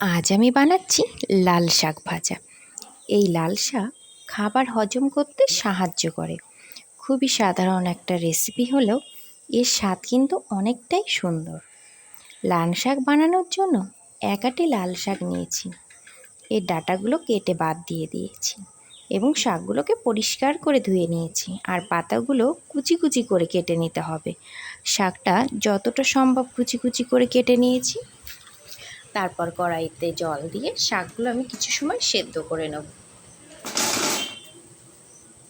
আজ আমি বানাচ্ছি লাল শাক ভাজা। এই লাল শাক খাবার হজম করতে সাহায্য করে। খুবই সাধারণ একটা রেসিপি হলেও এর স্বাদ কিন্তু অনেকটাই সুন্দর। লাল শাক বানানোর জন্য এক আটি লাল শাক নিয়েছি। এর ডাঁটাগুলো কেটে বাদ দিয়ে দিয়েছি এবং শাকগুলোকে পরিষ্কার করে ধুয়ে নিয়েছি আর পাতাগুলো কুচি কুচি করে কেটে নিতে হবে। শাকটা যতটা সম্ভব কুচি কুচি করে কেটে নিয়েছি। তারপর কড়াইতে জল দিয়ে শাকগুলো আমি কিছু সময় সেদ্ধ করে নেব।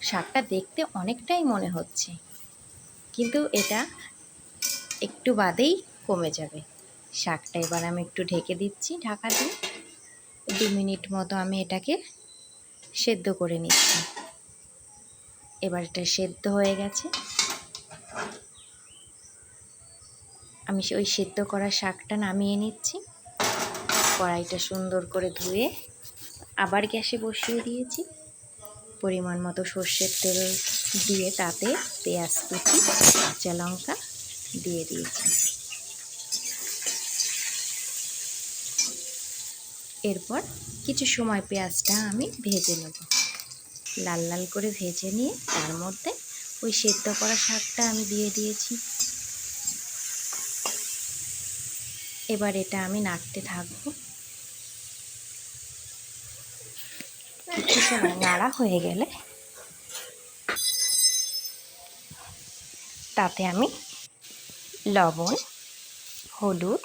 শাকটা দেখতে অনেকটাই মনে হচ্ছে, কিন্তু এটা একটু বাদেই কমে যাবে। শাকটা এবার আমি একটু ঢেকে দিচ্ছি ঢাকা দিয়ে। দু মিনিট মতো আমি এটাকে সেদ্ধ করে নিচ্ছি। এবার এটা সেদ্ধ হয়ে গেছে। আমি ওই সেদ্ধ করা শাকটা নামিয়ে নিচ্ছি। কড়াইটা সুন্দর করে ধুয়ে আবার গ্যাসে বসিয়ে দিয়েছি। পরিমাণ মতো সর্ষের তেল দিয়ে তাতে পেঁয়াজ কুচি, কাঁচা লঙ্কা দিয়ে দিয়েছি। এরপর কিছু সময় পেঁয়াজটা আমি ভেজে নেব। লাল লাল করে ভেজে নিয়ে তার মধ্যে ওই সেদ্ধ করা শাকটা আমি দিয়ে দিয়েছি। এবার এটা আমি নাড়তে থাকব। কিছু সময় নাড়া হয়ে গেলে তাতে আমি লবণ, হলুদ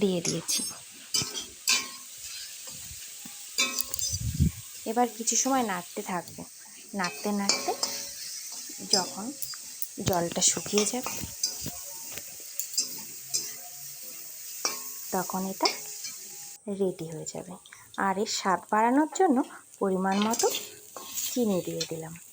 দিয়ে দিয়েছি। এবার কিছু সময় নাড়তে থাকব। নাড়তে নাড়তে যখন জলটা শুকিয়ে যাবে, তখন এটা রেডি হয়ে যাবে। আর এর স্বাদ বাড়ানোর জন্য পরিমাণ মতো চিনি দিয়ে দিলাম।